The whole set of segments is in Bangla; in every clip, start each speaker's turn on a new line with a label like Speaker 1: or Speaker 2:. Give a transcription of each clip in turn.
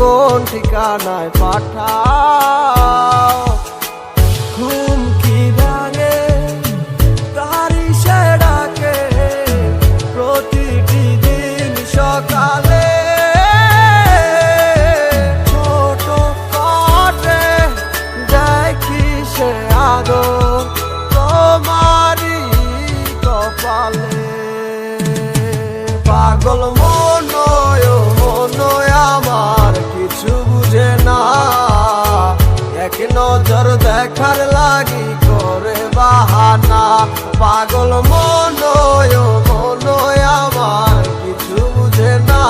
Speaker 1: ঠিকানায় পাঠাও। হুমকি ভাঙে তারি সে ডাকে। প্রতিটি দিন সকালে ছোট তোমারই কপালে। পাগল মনয় নজর দেখার লাগি করে বাহানা। পাগল মনয় মনয় আমার কিছু বুঝে না।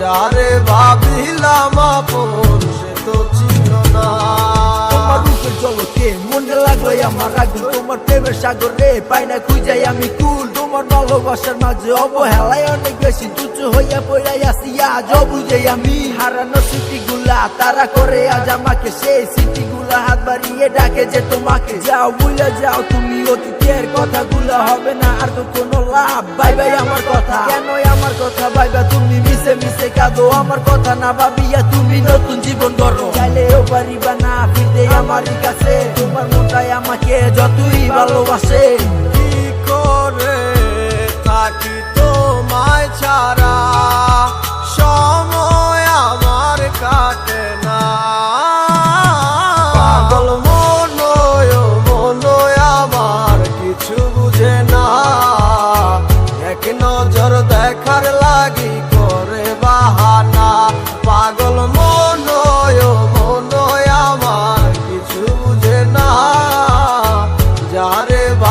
Speaker 1: যারে ভাবিলাম
Speaker 2: জলকে মনে লাগল আমার আগুন তোমার প্রেমের সাগরে পাই না খুঁজাই আমি কুল। তোমার ভালোবাসার মাঝে অবহেলায় অনেক বেশি তুচ্ছ হইয়া পড়াই আসি আজ বুঝাই আমি হারানো স্মৃতিগুলা, তারা করে আজ আমাকে সেই স্মৃতিগুলা হাত হাত বাড়িয়ে ডাকে যে তোমাকে যাও বুঝলে যাও, তুমি অতীতের কথাগুলো হবে না, আর তো কোনো লাভ। বাই বাই আমার কথা। কেন আমার কথা? বাই বা তুমি মিশে মিশে কাঁদো। আমার কথা না ভাবিয়া তুমি নতুন জীবন গড়ো। চাইলেও পারিবা না ফিরতে আমার কাছে। তোমার মনটাই আমাকে যতই ভালোবাসে।
Speaker 1: কি করে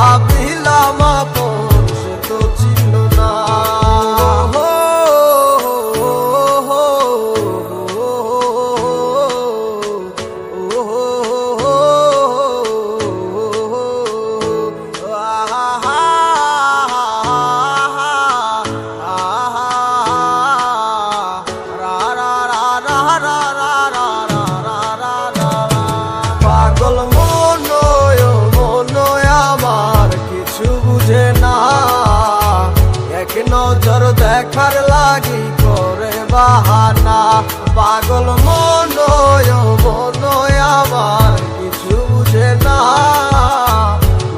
Speaker 1: ভাবিলাম দেখার লাগি করে বাহানা। পাগল মনয় মনয় আমার কিছু বুঝে না।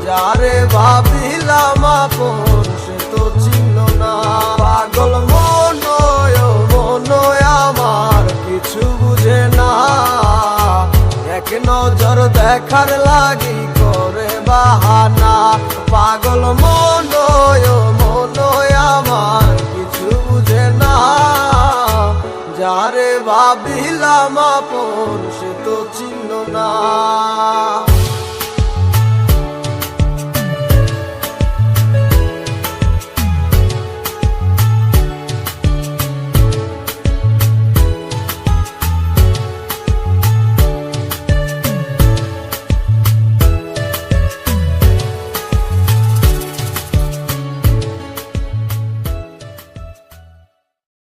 Speaker 1: যারে ভাবিলাম আপন, সে তো ছিল না। পাগল মনয় মনয় আমার কিছু বুঝে না। এক নজর দেখার লাগি করে বাহানা। পাগল মনয় ভাবিলাম আপন তো চিহ্ন না।